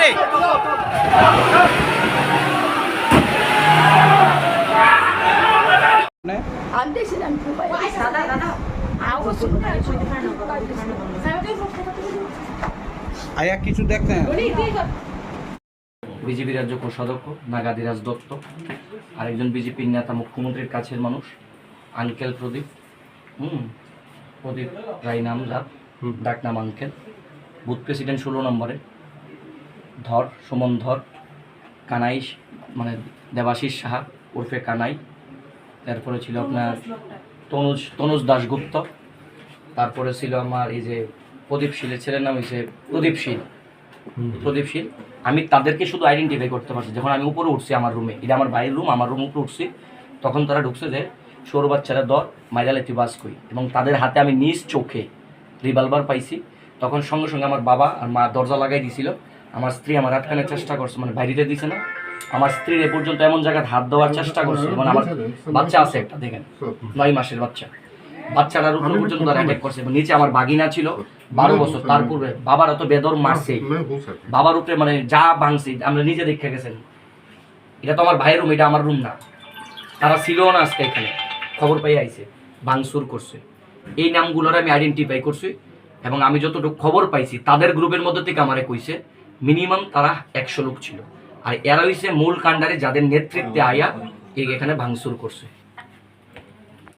রে। কিছু বিজেপি রাজ্য কোষাধ্যক্ষ নাগাদিরাজ দত্ত আরেকজন বিজেপির নেতা মুখ্যমন্ত্রীর কাছের মানুষ আঙ্কেল প্রদীপ হুম প্রদীপ রায় নাম যার ডাকনাম আঙ্কেল বুথ প্রেসিডেন্ট ষোলো নম্বরে। ধর সুমন ধর কানাই মানে দেবাশিস সাহা ওরফে কানাই। তারপরে ছিল আপনার তনুজ তনুজ দাশগুপ্ত। তারপরে ছিল আমার এই যে প্রদীপ শীলের ছেলের নাম হয়েছে প্রদীপ শীল। প্রদীপ শীল। আমি তাদেরকে শুধু আইডেন্টিফাই করতে পারছি যখন আমি উপরে উঠছি আমার রুমে এটা আমার বাইরের রুম আমার রুম উপরে উঠছি তখন তারা ঢুকছে যে সৌর বাচ্চারা দর মাইরালে তুই বাস করি। এবং তাদের হাতে আমি নিজ চোখে রিভলভার পাইছি। তখন সঙ্গে সঙ্গে আমার বাবা আর মা দরজা লাগাই দিছিল। আমার স্ত্রী আমার আটকানোর চেষ্টা করছে মানে বাইরে দিছে না। আমার স্ত্রীর এ পর্যন্ত এমন জায়গায় হাত দেওয়ার চেষ্টা করছে মানে আমার বাচ্চা আছে একটা, দেখেন, নয় মাসের বাচ্চা। উপর পর্যন্ত করছে নিচে আমার বাগিনা ছিল, বারো বছর। তার পূর্বে বাবার তো বেদর মারছে। বাবার উপরে মানে যা ভাঙছি, আমরা নিজে দেখে গেছেন। এটা তো আমার ভাইয়ের রুম এটা আমার রুম না। তারা ছিল না আজকে এখানে। খবর পাই আইছে, ভাঙচুর করছে। এই নামগুলোর আমি আইডেন্টিফাই করছি, এবং আমি যতটুকু খবর পাইছি, তাদের গ্রুপের মধ্যে থেকে আমারে কইছে মিনিমাম তারা একশো লোক ছিল। আর এরা হইছে মূল কাণ্ডারে যাদের নেতৃত্বে আয়া এখানে ভাঙচুর করছে।